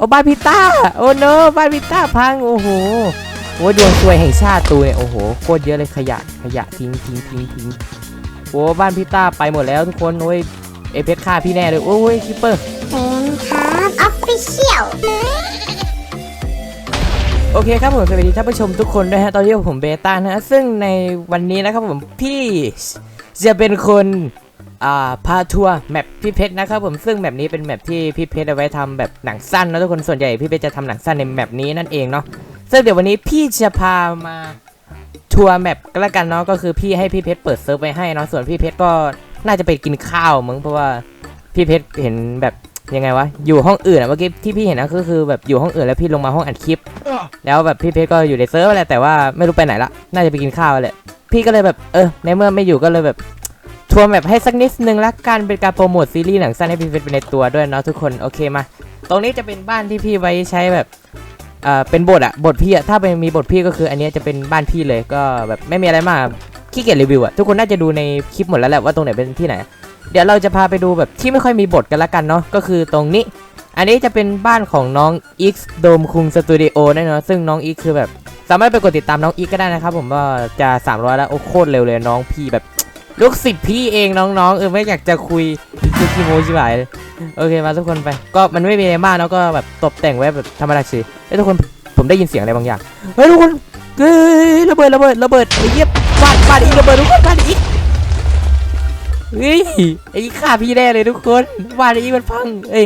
โอ้บ้านพิต้า โอ้โนบ้านพิต้าพัง โอ้โห โอ้ดวงซวยแห่งชาติตูเนี่ย โอ้โห โคตรเยอะเลยขยะ ขยะทิ้งทิ้งทิ้งทิ้งโอ้บ้านพิต้าไปหมดแล้วทุกคน โอ้ย เอเพชรฆ่าพี่แน่เลย โอ้ยคิปเปอร์เต็มครับออฟฟิเชียลโอเคครับผมสวัสดีท่านผู้ชมทุกคนด้วยฮะ ตอนนี้ผมเบต้านะฮะซึ่งในวันนี้นะครับผมพี่จะเป็นคนอ่า พาทัวร์แมปพี่เพชรนะครับผมซึ่งแมปนี้เป็นแมปที่พี่เพชรเอาไว้ทำแบบหนังสั้นนะทุกคนส่วนใหญ่พี่เพชรจะทำหนังสั้นในแมปนี้นั่นเองเนาะซึ่งเดี๋ยววันนี้พี่จะพามาทัวร์แมปก็แล้วกันเนาะก็คือพี่ให้พี่เพชรเปิดเซิร์ฟไว้ให้เนาะส่วนพี่เพชรก็น่าจะไปกินข้าวมึงเพราะว่าพี่เพชรเห็นแบบยังไงวะอยู่ห้องอื่นอะเมื่อกี้ที่พี่เห็นนะก็คือแบบอยู่ห้องอื่นแล้วพี่ลงมาห้องอัดคลิป แล้วแบบพี่เพชรก็อยู่ในเซิร์ฟแหละแต่ว่าไม่รู้ไปไหนละน่าจะไปกินข้าวแหละพี่ก็เลยแบบเออในเมื่อไม่อยู่ก็เลยแบบ ทัวร์แบบให้สักนิดนึงละกันเป็นการโปรโมทซีรีส์หนังสั้นให้พี่เพชรเป็นในตัวด้วยเนาะทุกคนโอเคมา ตรงนี้จะเป็นบ้านที่พี่ไว้ใช้แบบเอ่อเป็นบทอะบทพี่อะถ้าเป็นมีบทพี่ก็คืออันนี้จะเป็นบ้านพี่เลยก็แบบไม่มีอะไรมากขี้เกียจรีวิวอะทุกคนน่าจะดูในคลิปหมดแล้วแหละว่าตรงไหนเป็นที่ไหน เดี๋ยวเราจะพาไปดูแบบที่ไม่ค่อยมีบทกันละกันเนาะก็คือตรงนี้ อันนี้จะเป็นบ้านของน้อง X โดมคุงสตูดิโอแน่นอนซึ่งน้อง X คือแบบสามารถไปกดติดตามน้อง X ก็ได้นะครับผมว่าจะ 300 แล้วโอ้โคตรเร็วเลยน้องพี่แบบ ลูกศิษย์พี่เองน้องๆ เออไม่อยากจะคุยคือคีโมชิบหายโอเคมาทุกคนไป ก็มันไม่มีอะไรมากเนาะก็แบบตกแต่งไว้แบบธรรมดาเฉยเอ้ยทุกคนผมได้ยินเสียงอะไรบางอย่างเฮ้ยทุกคนเฮ้ยระเบิดระเบิดระเบิดไอ้เหี้ยฟาดฟาดอีกระเบิดทุกคนฟาดอีกเฮ้ยไอ้ฆ่าพี่แน่เลยทุกคนฟาดอีกมันพังเอ้ย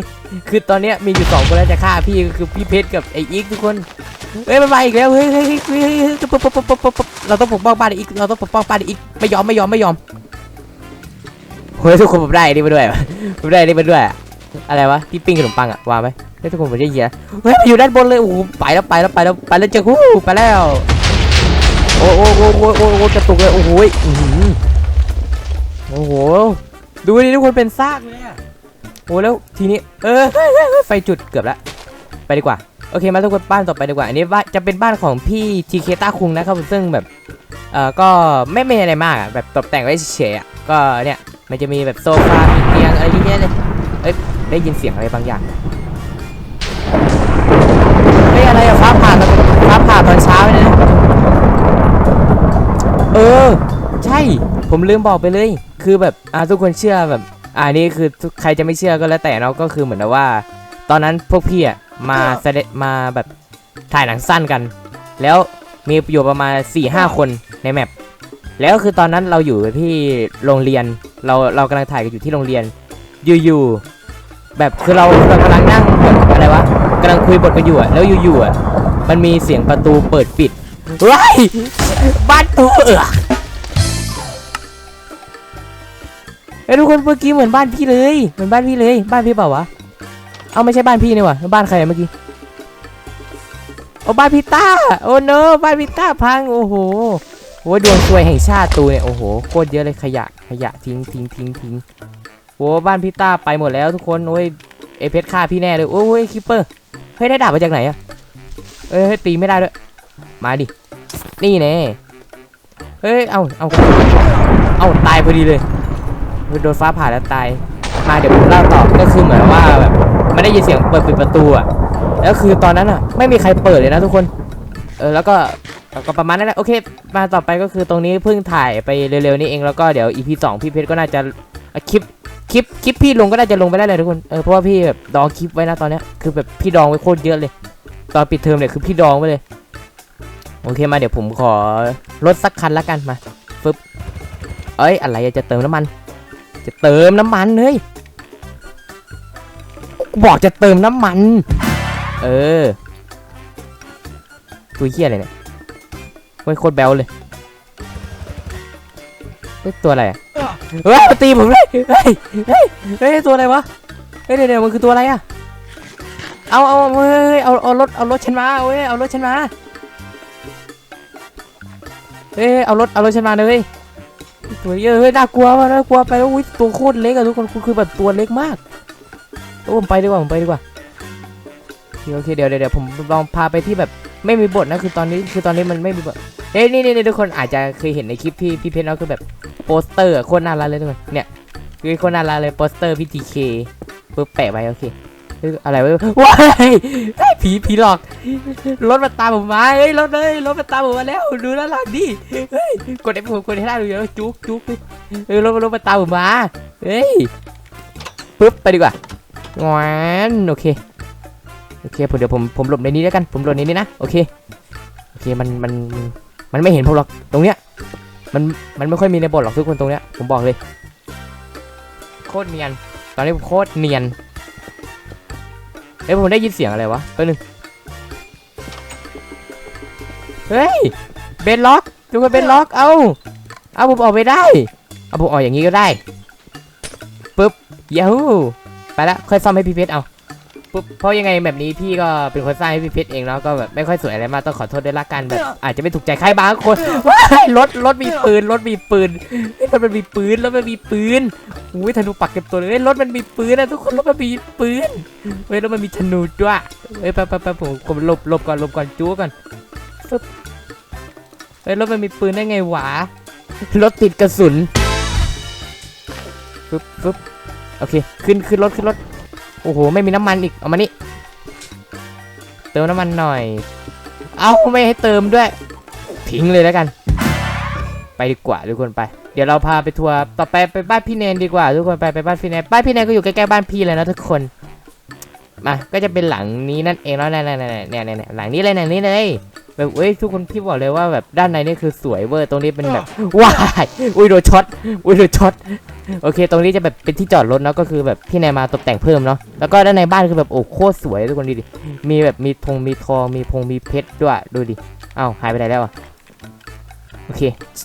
คือตอนเนี้ยมีอยู่สองคนแล้วจะฆ่าพี่ก็คือพี่เพชรกับไอ้อีกทุกคน เฮ้ยมันมาอีกแล้วเฮ้ยเฮ้ยเฮ้ยเฮ้ยเฮ้ยปุ๊บปุ๊บปุ๊บปุ๊บปุ๊บเราต้องปกป้องบ้านอีกเราต้องปกป้องบ้านอีกไม่ยอมไม่ยอมไม่ยอมเฮ้ยทุกคนผมได้อันนี่มาด้วยผมได้อันนี่มาด้วย อะไรวะที่ปิ้งขนมปังอะวางไหมเฮ้ยทุกคนผมได้เหี้ยเฮ้ยอยู่ด้านบนเลยโอ้โหไปแล้วไปแล้วไปแล้วไปแล้วเจอฮู้ไปแล้วโอ้โอ้โอ้โอ้โอ้โอ้กระตุกเลยโอ้โหโอ้โหดูดิทุกคนเป็นซากเลยอะโอ้แล้วทีนี้เออไฟจุดเกือบละไปดีกว่า โอเคมาทุกคนบ้านต่อไปดีกว่าอันนี้บ้านจะเป็นบ้านของพี่ทีเคต้าคุงนะครับซึ่งแบบเอ่อก็ไม่มีอะไรมากอะแบบตกแต่งไว้เฉยๆอะก็เนี่ยมันจะมีแบบโซฟามีเตียงอะไรเยอะแยะเลยเอ้ยได้ยินเสียงอะไรบางอย่างเฮ้ยอะไรอะฟ้าผ่าตอนฟ้าผ่าตอนเช้าเลยนะเออ ใช่ผมลืมบอกไปเลย คือแบบอ่าทุกคนเชื่อแบบอ่านี่คือใครจะไม่เชื่อก็แล้วแต่เนาะก็คือเหมือนกับว่า ตอนนั้นพวกพี่อะ มาแสดงมาแบบถ่ายหนังสั้นกัน แล้วมีอยู่ประมาณ4ี่ห้าคนในแมปแล้วคือตอนนั้นเราอยู่ที่โรงเรียนเราเรากำลังถ่ายกันอยู่ที่โรงเรียน อยู่ๆแบบคือเราเรากำลังนั่งแบบอะไรวะกำลังคุยบทกันอยู่อะแล้วอยู่ๆอะมันมีเสียงประตูเปิดปิดว้ายบ้านตัวเออเฮ้ยทุกคนเมื่อกี้เหมือนบ้านพี่เลย เหมือนบ้านพี่เลย บ้านพี่เปล่าวะ เอาไม่ใช่บ้านพี่นี่หว่าบ้านใครเมื่อกี้โอ้บ้านพี่ต้าโอ้โนบ้านพี่ต้าพังโอ้โหโอ้ดวงซวยแห่งชาติตูเนี่ยโอ้โหโคตรเยอะเลยขยะขยะทิ้งทิ้งทิ้งทิ้งโอ้บ้านพี่ต้าไปหมดแล้วทุกคนโอ้ยเอเพชรฆ่าพี่แน่เลยโอ้ยคิปเปอร์เฮ้ยได้ดาบมาจากไหนอะเอ้ยเฮ้ยตีไม่ได้ด้วยมาดินี่แน่เฮ้ยเอาเอาเอาตายพอดีเลยโดนฟ้าผ่าแล้วตายมาเดี๋ยวผมเล่าต่อก็คือเหมือนว่าแบบ ไมันได้ยินเสียงเปิดปิดประตูอะแล้วคือตอนนั้นอะ ไม่มีใครเปิดเลยนะทุกคน เออแล้วก็ก็ประมาณนั้นแหละโอเค มาต่อไปก็คือตรงนี้เพิ่งถ่ายไปเร็วๆนี้เองแล้วก็เดี๋ยว EP 2พี่เพชรก็น่าจะคลิปคลิปคลิปพี่ลงก็น่าจะลงไปได้เลยทุกคนเออเพราะว่าพี่แบบดองคลิปไว้นะตอนนี้คือแบบพี่ดองไว้โคตรเยอะเลย ตอนปิดเทอมเนี่ยคือพี่ดองไว้เลย โอเคมาเดี๋ยวผมขอรถสักคันละกันมาฟึบเอ้ยอะไรจะเติมน้ำมัน จะเติมน้ำมันเฮ้ยูบอกจะเติมน้ำมัน เออตัวเหี้ยอะไรเนี่ยเฮ้ยโคตรแบลเลยเฮ้ยตัวอะไรอะเฮ้ยมาตีผมเลยเฮ้ยเฮ้ยเฮ้ยตัวอะไรวะเฮ้ยเดี๋ยวเดี๋ยวมันคือตัวอะไรอะเอาเอาเฮ้ยเอาเอารถเอารถฉันมาเว้ยเอารถฉันมาเฮ้ยเอารถเอารถฉันมาเลยตัวเยอะเฮ้ยน่ากลัวว่ะน่ากลัวไปแล้วอุ้ยตัวโคตรเล็กอะทุกคนคือแบบตัวเล็กมาก โอ้ผมไปดีกว่าผมไปดีกว่าโอเคโอเคเดี๋ยวเดี๋ยวผมลองพาไปที่แบบไม่มีบทนะคือตอนนี้คือตอนนี้มันไม่มีบทเอ้ยนี่นี่ทุกคนอาจจะเคยเห็นในคลิปพี่พี่เพชรเนาคือแบบโปสเตอร์โคตรน่ารักเลยทุกคนเนี่ยคือโคตรน่ารักเลยโปสเตอร์พี่ทีเคปึ๊บแปะไว้โอเคอะไรวะว้ายผีผีหลอกรถมาตามผมมาเฮ้ยรถเลยรถมาตามผมมาแล้วดูด้านหลังดิเฮ้ยกดไอ้ผมกดให้ได้ดูเดี๋ยวจุกจุกเฮ้ยรถรถมาตามผมมาเฮ้ยปึ๊บไปดีกว่า งวนโอเคโอเคผมเดี๋ยวผมผมหลบในนี้แล้วกัน ผมหลบในนี้นะโอเคโอเคมันมันมันไม่เห็นผมหรอกตรงเนี้ยมันมันไม่ค่อยมีในบทหรอกทุกคนตรงเนี้ยผมบอกเลยโคตรเนียน ตอนนี้ผมโคตรเนียนเอ้ยผมได้ยินเสียงอะไรวะแป๊บนึงเฮ้ยเบนล็อกทุกคนเบนล็อกเอาเอาผมออกไปได้เอาผมออกอย่างนี้ก็ได้ปึ๊บยาฮู ไปละค่อยซ่อมให้พี่เพชรเอาปุ๊บเพราะยังไงแบบนี้พี่ก็เป็นคนสร้างให้พี่เพชรเองเนาะก็แบบไม่ค่อยสวยอะไรมากต้องขอโทษด้วยละกันแบบอาจจะไม่ถูกใจใครบางคนว้ายรถรถมีปืนรถมีปืนเฮ้ยรถมันมีปืนรถมันมีปืนอุ้ยธนูปักเก็บตัวเลยเฮ้ยรถมันมีปืนนะทุกคนรถมันมีปืนเฮ้ยแล้วมันมีธนูด้วยเฮ้ยไปไปไปผมผมหลบหลบก่อนหลบก่อนจู้ก่อนฟึบเฮ้ยรถมันมีปืนได้ไงวะรถติดกระสุนฟึบฟึบโอเค ขึ้นขึ้นรถขึ้นรถ โอ้โห ไม่มีน้ำมันอีก เอามานี่ เติมน้ำมันหน่อย เอาไม่ให้เติมด้วย ทิ้งเลยแล้วกัน ไปดีกว่าทุกคนไป เดี๋ยวเราพาไปทัวร์ ต่อไปไปบ้านพี่แนนดีกว่าทุกคนไปไปบ้านพี่แนน บ้านพี่แนนก็อยู่ใกล้ๆบ้านพี่เลยนะทุกคน มา ก็จะเป็นหลังนี้นั่นเองแล้วเนี่ยเนี่ยเนี่ยเนี่ยเนี่ยหลังนี้เลยหลังนี้เลยแบบเอ้ยทุกคนพี่บอกเลยว่าแบบด้านในนี่คือสวยเวอร์ตรงนี้เป็นแบบว้ายอุ้ยโดนช็อตอุ้ยโดนช็อต โอเค ตรงนี้จะแบบเป็นที่จอดรถเนาะก็คือแบบพี่แนนมาตกแต่งเพิ่มเนาะแล้วก็ด้านในบ้านคือแบบโอ้โคตรสวยทุกคนดูดิมีแบบมีธงมีทองมีพงมีเพชรด้วยดูดิเอ้าหายไปไหนแล้วอะโอเค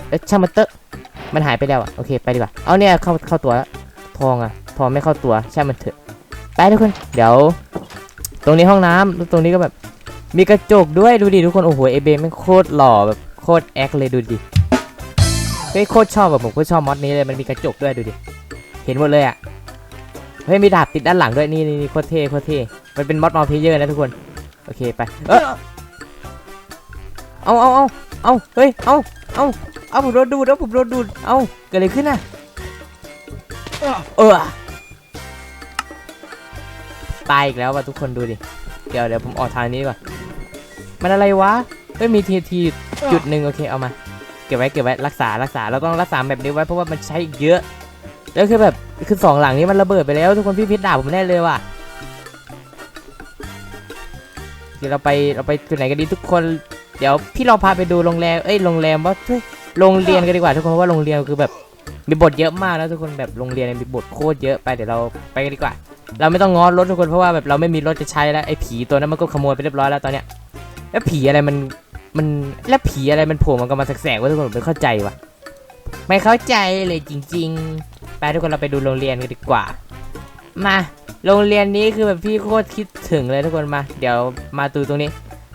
เอ๊ะช่างมันเตอะมันหายไปแล้วอะโอเคไปดีกว่าเอาเนี่ยเข้าเข้าตัวทองอะทองไม่เข้าตัวช่างมันเถอะไปทุกคนเดี๋ยว ตรงนี้ห้องน้ำแล้วตรงนี้ก็แบบมีกระจกด้วยดูดิทุกคนโอ้โหเอเบมันโคตรหล่อแบบโคตรแอคเลยดูดิ เฮ้ยโคตรชอบแบบผมก็ชอบมอดนี้เลยมันมีกระจกด้วยดูดิ เห็นหมดเลยอะ เฮ้ยมีดาบติดด้านหลังด้วยนี่นี่โคตรเท่โคตรเท่ มันเป็นมอดมอลเพเยอร์นะทุกคน โอเคไป เออเอาเอาเอาเอาเฮ้ย เอาเอาเอาผมโดนดูดแล้วผมโดนดูด เอาเกิดอะไรขึ้นน่ะ เออตายอีกแล้วว่ะทุกคนดูดิ เดี๋ยวเดี๋ยวผมออกทางนี้ก่อน มันอะไรวะ เฮ้ยมีทีทีจุดหนึ่งโอเคเอามา เก็บไว้เก็บไว้รักษารักษาเราต้องรักษาแบบนี้ไว้เพราะว่ามันใช้เยอะแล้วคือแบบคือสองหลังนี้มันระเบิดไปแล้วทุกคนพี่พิษด่าผมแน่เลยว่ะเดี๋ยวเราไปเราไปที่ไหนกันดีทุกคน เดี๋ยวพี่ลองพาไปดูโรงแรมเอ้ยโรงแรมว่าเฮ้ยโรงเรียนกันดีกว่าทุกคนเพราะว่าโรงเรียนคือแบบมีบทเยอะมากนะทุกคนแบบโรงเรียนมีบทโคตรเยอะไปเดี๋ยวเราไปกันดีกว่า เราไม่ต้องง้อรถทุกคนเพราะว่าแบบเราไม่มีรถจะใช้แล้วไอ้ผีตัวนั้นมันก็ขโมยไปเรียบร้อยแล้วตอนเนี้ยแล้วผีอะไรมัน มันแล้วผีอะไรมันโผล่มันก็มาแสกๆว่าทุกคนผมไม่เข้าใจวะไม่เข้าใจเลยจริง ๆ ไปทุกคนเราไปดูโรงเรียนกันดีกว่า มาโรงเรียนนี้คือแบบพี่โคตรคิดถึงเลยทุกคนมา เดี๋ยวมาดูตรงนี้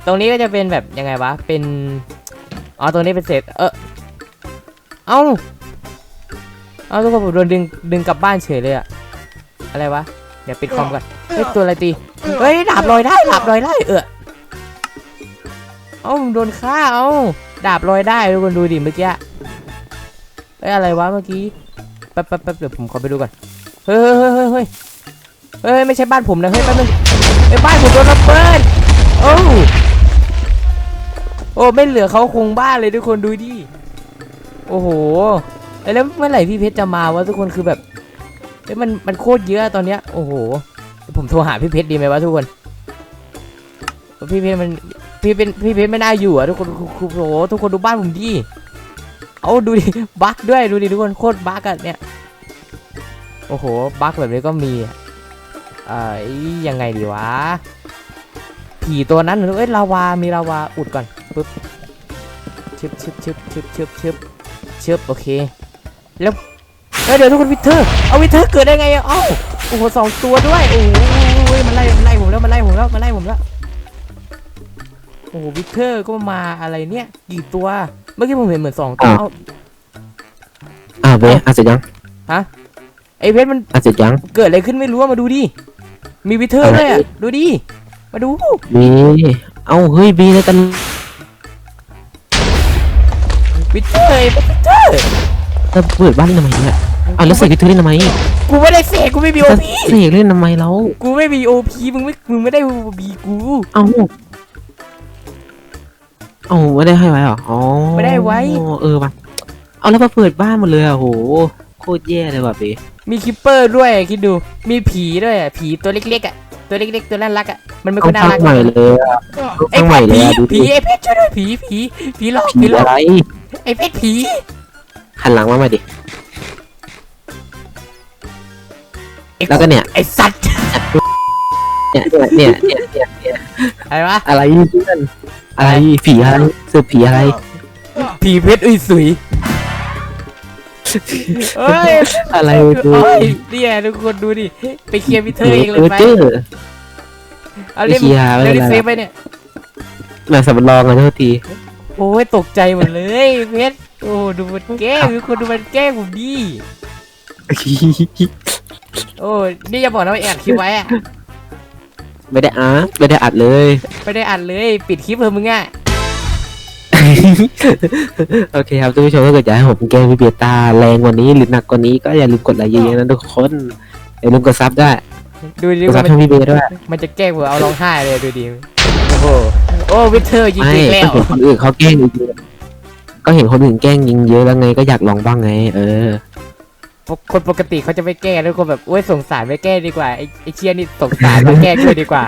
ตรงนี้ก็จะเป็นแบบยังไงวะเป็นอ๋อตรงนี้เป็นเศษเออเอาเอาทุกคนผมโดนดึงดึงกลับบ้านเฉยเลยอะอะไรวะเดี๋ยวปิดคอมก่อนเฮ้ยตัวอะไรตีเฮ้ยดาบลอยได้ดาบลอยได้เออ เอ้าโดนฆ่าเอ้าดาบลอยได้ทุกคนดูดิเมื่อกี้เฮ้ยอะไรวะเมื่อกี้แป๊บแป๊บแป๊บเดี๋ยวผมขอไปดูก่อนเฮ้ยเฮ้ยเฮ้ยเฮ้ยเฮ้ยไม่ใช่บ้านผมนะเฮ้ยแป๊บนึงเฮ้บ้านผมโดนระเบิดโอ้โอ้ไม่เหลือเขาคงบ้านเลยทุกคนดูดิโอ้โหแล้วเมื่อไหร่พี่เพชรจะมาวะทุกคนคือแบบเฮ้ยมันมันโคตรเยอะตอนเนี้ยโอ้โหผมโทรหาพี่เพชรดีไหมวะทุกคนพี่เพชรมัน พี่เป็นพี่เพชรไม่น่าอยู่อะทุกคนคือโอ้โหทุกคนดูบ้านผมดิเอาดูดิบั๊กด้วยดูดิทุกคนโคตรบั๊กอะเนี่ยโอ้โหบั๊กแบบนี้ก็มีเอ่อยังไงดีวะผีตัวนั้นเอ้ยลาวามีลาวาอุดก่อนปึ๊บชึบชึบชึบชึบชึบชึบชึบโอเคแล้วเอ้ยเดี๋ยวทุกคนวิเทอร์เอาวิเทอร์เกิดได้ไงอ้าวโอ้โหสองตัวด้วยโอ้โหมันไล่มันไล่ผมแล้วมันไล่ผมแล้วมันไล่ผมแล้ว โอ้โหวิเทอร์ก็มาอะไรเนี่ยกี่ตัวเมื่อกี้ผมเห็นเหมือนสองตัวอ้าวเอ้าอ่าเบสอะเสร็จยังไอเพชรมันอะเสร็จยังเกิดอะไรขึ้นไม่รู้อะมาดูดิมีวิเทอร์อะไรด้วยอะดูดิมาดูบีเอ้าเฮ้ยบีแล้วกันวิเทอร์ไอ้วิเทอร์จะเปิดบ้านทำไมเนี่ยเอาแล้วเสกให้เธอเล่นทำไมกูไม่ได้เสกกูไม่มีโอจะพีเสกเล่นทำไมแล้วกูไม่มีโอพีมึงไม่มึงไม่ได้โอพีกูเอา เอาไม่ได้ให้ไว้เหรออ๋อไม่ได้ไว้ เออว่ะเอาแล้วมาเปิดบ้านหมดเลยอะโหโคตรแย่เลยว่ะเบมีคิปเปอร์ด้วยคิดดู มีผีด้วยอะผีตัวเล็กๆอะตัวเล็กๆตัวน่ารักอะมันไม่ต้ค่อองยน่าสร้างรักใหม่เลยอะไอ้ต้องใหม่เลยผีอะดูดิผีไอ้เพชรช่วยด้วยผีผีผีหลอกผีผีหลอกอะไรไอ้เพชรผีหันหลังมาใหม่ดิไอ้แล้วก็เนี่ยไอ้สัตว์ เนี่ยเนี่ยเนี่ยเนี่ยเนี่ยอะไรวะอะไรเพื่อนอะไรผีอะไรเสือผีอะไร ผีเพชรอุ้ยสุยเอ้ยอะไรเอ้ดูยเนี่ยทุกคนดูดิไปเคลียร์พิเธอร์เองเลเอยอไปเจอเอาเล่มไปเคลียร์ไม่เล่เป็นมไรเซฟไปเนี่ยหน่อยสำรองกันโทษทีโอ้ยตกใจหมดเลยเพชรโอ้ดูมันแกล้งทุกคนดูมันแกล้งผมดิโอ้นี่อย่าบอกนะว่าแอบคลิปไว้อะ ไม่ได้อะไม่ได้อัดเลย ไม่ได้อัดเลย ปิดคลิปเพิ่มมึงอะ โอเคครับท่านผู้ชมถ้าเกิดอยากให้ผมแกล้งพี่เบียร์ตาแรงกว่านี้หรือหนักกว่านี้ก็อย่าลืมกดไลค์เยอะๆนะทุกคนอย่าลืมกดซับด้วยดูดิกดซัว่าบมันให้พี่เบียร์ด้วยมันจะแกล้งผมเอาร้องไห้เลยดูดิโอ้โหโอ้วิเทอร์ยิงไม่อีกแล้ก็วเห็นคนอื่นเขาแกล้งเยอะก็เห็นคนอื่นแกล้งยิงเยอะแล้วไงก็อยากลองบ้างไง เออ คนปกติเขาจะไม่แก้แล้วคนแบบโอ้ยสงสารไม่แก้ดีกว่าไอ้ไอ้เชียนี่สงสารไม่แก้ด้วยดีกว่า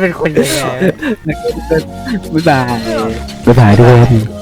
เป็นคนยังไง บ๊ายบายบ๊ายบายด้วย